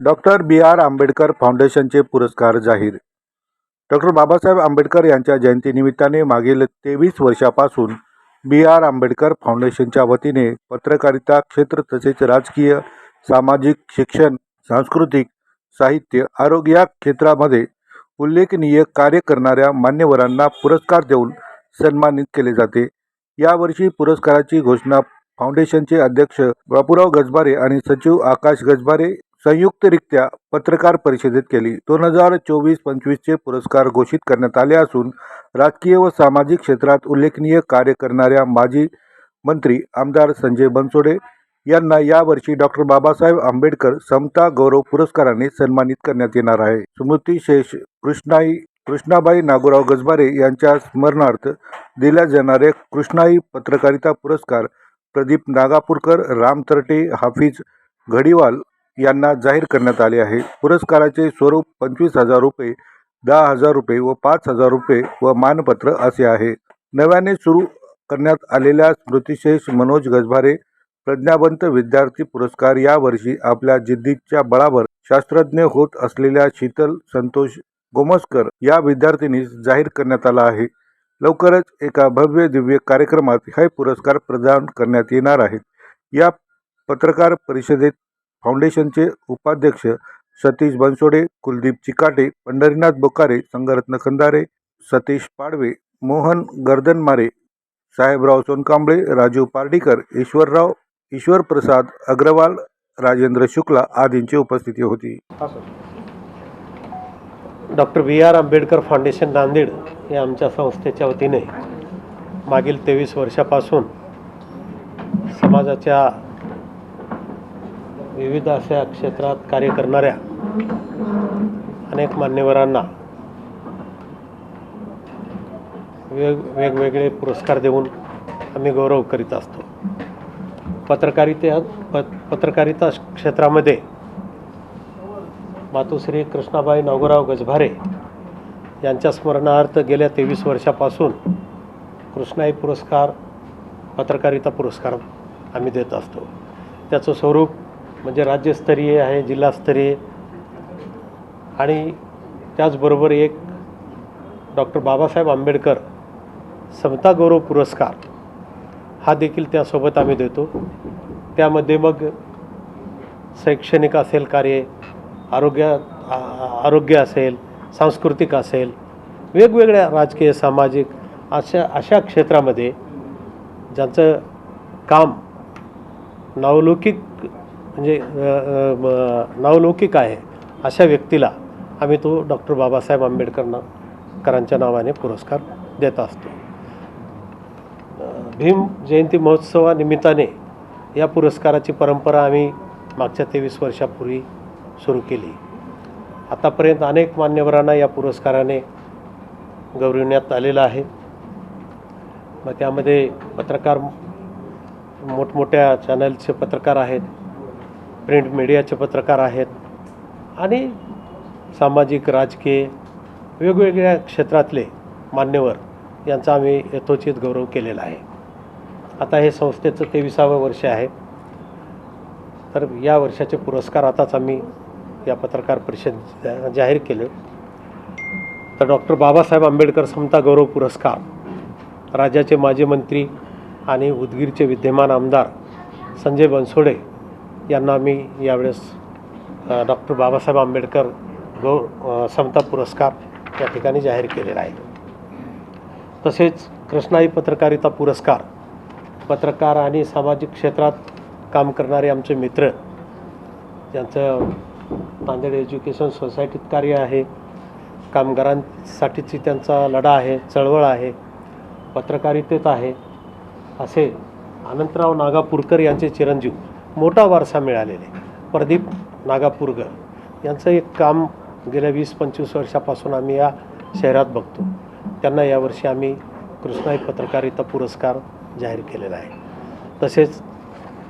Doctor B R Ambedkar फाउंडेशनचे पुरस्कार जाहीर. डॉक्टर बाबासाहेब आंबेडकर यांच्या जयंतीनिमित्ताने मागील तेवीस वर्षापासून बी आर आंबेडकर फाउंडेशनच्या वतीने पत्रकारिता क्षेत्र तसेच राजकीय सामाजिक शिक्षण सांस्कृतिक साहित्य आरोग्य या क्षेत्रामध्ये उल्लेखनीय कार्य करणाऱ्या मान्यवरांना पुरस्कार देऊन सन्मानित केले जाते. यावर्षी पुरस्काराची घोषणा फाउंडेशनचे अध्यक्ष बापूराव गजबारे आणि सचिव आकाश गजबारे संयुक्तरित्या पत्रकार परिषदेत केली. दोन हजार चोवीस पंचवीसचे पुरस्कार घोषित करण्यात आले असून राजकीय व सामाजिक क्षेत्रात उल्लेखनीय कार्य करणाऱ्या माजी मंत्री आमदार संजय बनसोडे यांना यावर्षी डॉक्टर बाबासाहेब आंबेडकर समता गौरव पुरस्काराने सन्मानित करण्यात येणार आहे. स्मृती शेष कृष्णाई कृष्णाबाई नागोराव गजबारे यांच्या स्मरणार्थ दिल्या जाणारे कृष्णाई पत्रकारिता पुरस्कार प्रदीप नागापूरकर राम तरटे हाफिज घडीवाल यांना जाहीर करण्यात आले आहे. पुरस्काराचे स्वरूप पंचवीस हजार रुपये दहा हजार रुपये व पाच हजार रुपये व मानपत्र असे आहे. नव्याने सुरू करण्यात आलेल्या स्मृतिशेष मनोज गजभारे प्रज्ञावंत विद्यार्थी पुरस्कार यावर्षी आपल्या जिद्दीच्या बळावर शास्त्रज्ञ होत असलेल्या शीतल संतोष गोमस्कर या विद्यार्थिनीस जाहीर करण्यात आला आहे. लवकरच एका भव्य दिव्य कार्यक्रमात हे पुरस्कार प्रदान करण्यात येणार आहेत. या पत्रकार परिषदेत फाउंडेशनचे उपाध्यक्ष सतीश बनसोडे कुलदीप चिकाटे पंढरीनाथ बोकारे संगरत्न खंदारे सतीश पाडवे मोहन गर्दनमारे साहेबराव सोनकांबळे राजू पार्डीकर ईश्वरराव ईश्वर प्रसाद अग्रवाल राजेंद्र शुक्ला आदींची उपस्थिती होती. Doctor B R Ambedkar foundation Nanded या आमच्या संस्थेच्या वतीने मागील तेवीस वर्षापासून समाजाच्या विविध अशा क्षेत्रात कार्य करणाऱ्या अनेक मान्यवरांना वेग वेगवेगळे पुरस्कार देऊन आम्ही गौरव करीत असतो. पत्रकारिता प पत्रकारिता क्षेत्रामध्ये मातोश्री कृष्णाबाई नागोराव गजभारे यांच्या स्मरणार्थ गेल्या तेवीस वर्षापासून कृष्णाई पुरस्कार पत्रकारिता पुरस्कार आम्ही देत असतो. त्याचं स्वरूप म्हणजे राज्यस्तरीय आहे जिल्हास्तरीय. आणि त्याचबरोबर एक डॉक्टर बाबासाहेब आंबेडकर समता गौरव पुरस्कार हा देखील त्यासोबत आम्ही देतो. त्यामध्ये मग शैक्षणिक असेल कार्य आरोग्य आरोग्य असेल सांस्कृतिक असेल वेगवेगळ्या राजकीय सामाजिक अशा अशा क्षेत्रामध्ये ज्यांचं काम नावलौकिक म्हणजे नावलौकिक आहे अशा व्यक्तीला आम्ही तो डॉक्टर बाबासाहेब आंबेडकर करांच्या नावाने पुरस्कार देत असतो. भीम जयंती महोत्सवानिमित्ताने या पुरस्काराची परंपरा आम्ही मागच्या तेवीस वर्षापूर्वी सुरू केली. आतापर्यंत अनेक मान्यवरांना या पुरस्काराने गौरविण्यात आलेलं आहे. मग त्यामध्ये पत्रकार मोठमोठ्या चॅनलचे पत्रकार आहेत. प्रिंट मीडियाचे पत्रकार आहेत आणि सामाजिक राजकीय वेगवेगळ्या क्षेत्रातले मान्यवर यांचा आम्ही यथोचित गौरव केलेला आहे. आता हे संस्थेचं तेविसावं वर्ष आहे. तर या वर्षाचे पुरस्कार आताच आम्ही या पत्रकार परिषद जाहीर केले. तर डॉक्टर बाबासाहेब आंबेडकर समता गौरव पुरस्कार राज्याचे माजी मंत्री आणि उदगीरचे विद्यमान आमदार संजय बनसोडे यांना मी यावेळेस डॉक्टर बाबासाहेब आंबेडकर गौ समता पुरस्कार या ठिकाणी जाहीर केलेला आहे. तसेच कृष्णाई पत्रकारिता पुरस्कार पत्रकार आणि सामाजिक क्षेत्रात काम करणारे आमचे मित्र ज्यांचं नांदेड एज्युकेशन सोसायटीत कार्य आहे कामगारांसाठीची त्यांचा लढा आहे चळवळ आहे पत्रकारितेत आहे असे अनंतराव नागापूरकर यांचे चिरंजीव मोठा वारसा मिळालेले प्रदीप नागापूरकर यांचं एक काम गेल्या वीस पंचवीस वर्षापासून आम्ही या शहरात बघतो. त्यांना यावर्षी आम्ही कृष्णाई पत्रकारिता पुरस्कार जाहीर केलेला आहे. तसेच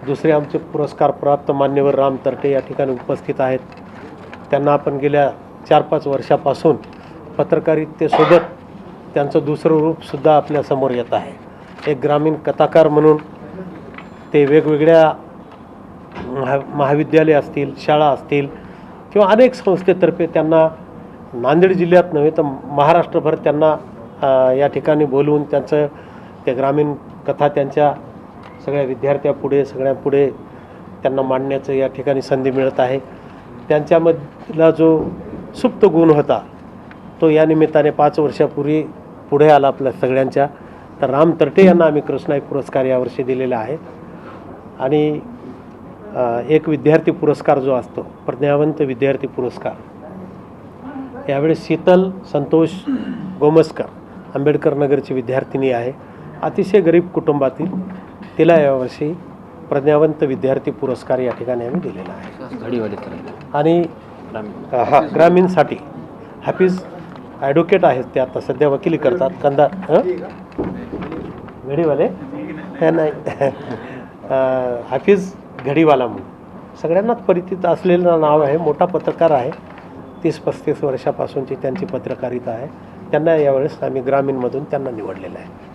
दुसरे आमचे पुरस्कार प्राप्त मान्यवर राम तरटे या ठिकाणी उपस्थित आहेत. त्यांना आपण गेल्या चार पाच वर्षापासून पत्रकारितेसोबत त्यांचं दुसरं रूपसुद्धा आपल्यासमोर येत आहे. एक ग्रामीण कथाकार म्हणून ते वेगवेगळ्या महा महाविद्यालय असतील शाळा असतील किंवा अनेक संस्थेतर्फे त्यांना नांदेड जिल्ह्यात नव्हे तर महाराष्ट्रभर त्यांना या ठिकाणी बोलवून त्यांचं ते ग्रामीण कथा त्यांच्या सगळ्या विद्यार्थ्यापुढे सगळ्यांपुढे त्यांना मांडण्याचं या ठिकाणी संधी मिळत आहे. त्यांच्यामधला जो सुप्त गुण होता तो या निमित्ताने पाच वर्षापूर्वी पुढे आला आपल्या सगळ्यांच्या. तर राम तरटे यांना आम्ही कृष्णाई पुरस्कार यावर्षी दिलेला आहे. आणि एक विद्यार्थी पुरस्कार जो असतो प्रज्ञावंत विद्यार्थी पुरस्कार. यावेळेस शीतल संतोष गोमस्कर आंबेडकर नगरची विद्यार्थिनी आहे. अतिशय गरीब कुटुंबातील तिला यावर्षी प्रज्ञावंत विद्यार्थी पुरस्कार या ठिकाणी आम्ही दिलेला आहे. घडीवाले तर आणि हा ग्रामीणसाठी हाफिज ॲडव्होकेट आहेत ते आता सध्या वकिली करतात. कंदा हं? घडीवाले नाही. हाफीज हाफिज घडीवाला म्हणून सगळ्यांनाच परिचित असलेलं नाव आहे मोठा पत्रकार आहे. तीस पस्तीस वर्षापासूनची त्यांची पत्रकारिता आहे. त्यांना यावेळेस आम्ही ग्रामीणमधून त्यांना निवडलेलं आहे.